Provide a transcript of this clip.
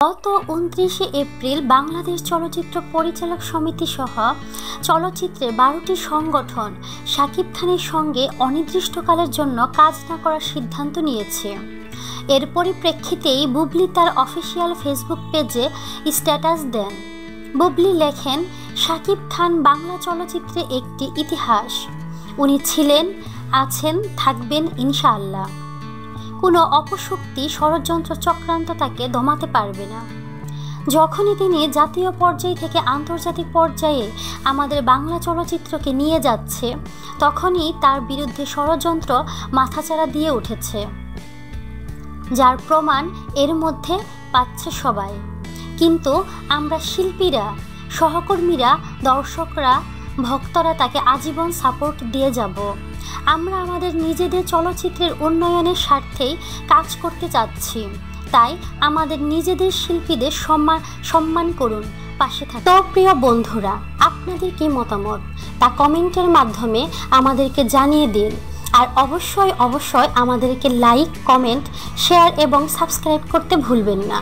গত উনত্রিশে এপ্রিল বাংলাদেশ চলচ্চিত্র পরিচালক সমিতি সহ চলচ্চিত্রে বারোটি সংগঠন শাকিব খানের সঙ্গে অনির্দিষ্টকালের জন্য কাজ না করার সিদ্ধান্ত নিয়েছে। এর পরিপ্রেক্ষিতেই বুবলি তার অফিসিয়াল ফেসবুক পেজে স্ট্যাটাস দেন। বুবলি লেখেন শাকিব খান বাংলা চলচ্চিত্রে একটি ইতিহাস। উনি ছিলেন, আছেন, থাকবেন ইনশাআল্লাহ। কোনো অপশক্তি ষড়যন্ত্র চক্রান্ত তাকে দমাতে পারবে না। যখনই তিনি জাতীয় পর্যায় থেকে আন্তর্জাতিক পর্যায়ে আমাদের বাংলা চলচ্চিত্রকে নিয়ে যাচ্ছে, তখনই তার বিরুদ্ধে ষড়যন্ত্র মাথাচাড়া দিয়ে উঠেছে। যার প্রমাণ এর মধ্যে পাচ্ছে সবাই। কিন্তু আমরা শিল্পীরা, সহকর্মীরা, দর্শকরা ভক্তরা তাকে আজীবন সাপোর্ট দিয়ে যাব। আমরা আমাদের নিজেদের চলচ্চিত্রের উন্নয়নের স্বার্থেই কাজ করতে চাচ্ছি। তাই আমাদের নিজেদের শিল্পীদের সম্মান সম্মান করুন, পাশে থাকুন। তো প্রিয় বন্ধুরা, আপনাদের কি মতামত? তা কমেন্টের মাধ্যমে আমাদেরকে জানিয়ে দিন। আর অবশ্যই অবশ্যই আমাদেরকে লাইক কমেন্ট শেয়ার এবং সাবস্ক্রাইব করতে ভুলবেন না।